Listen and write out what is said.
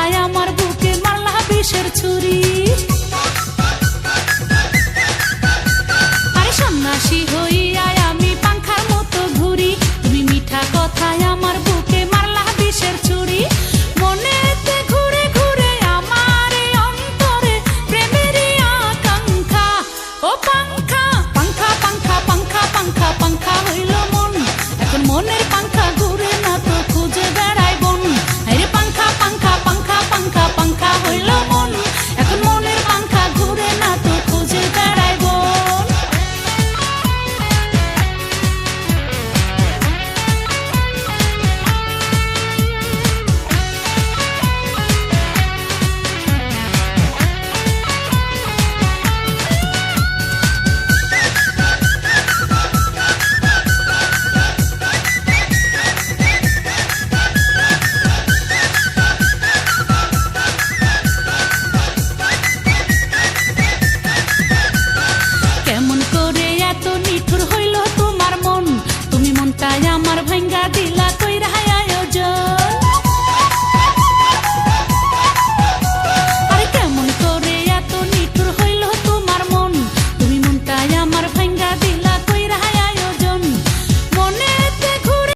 চায় আমার বুকে মারলা বিষের ছুরি।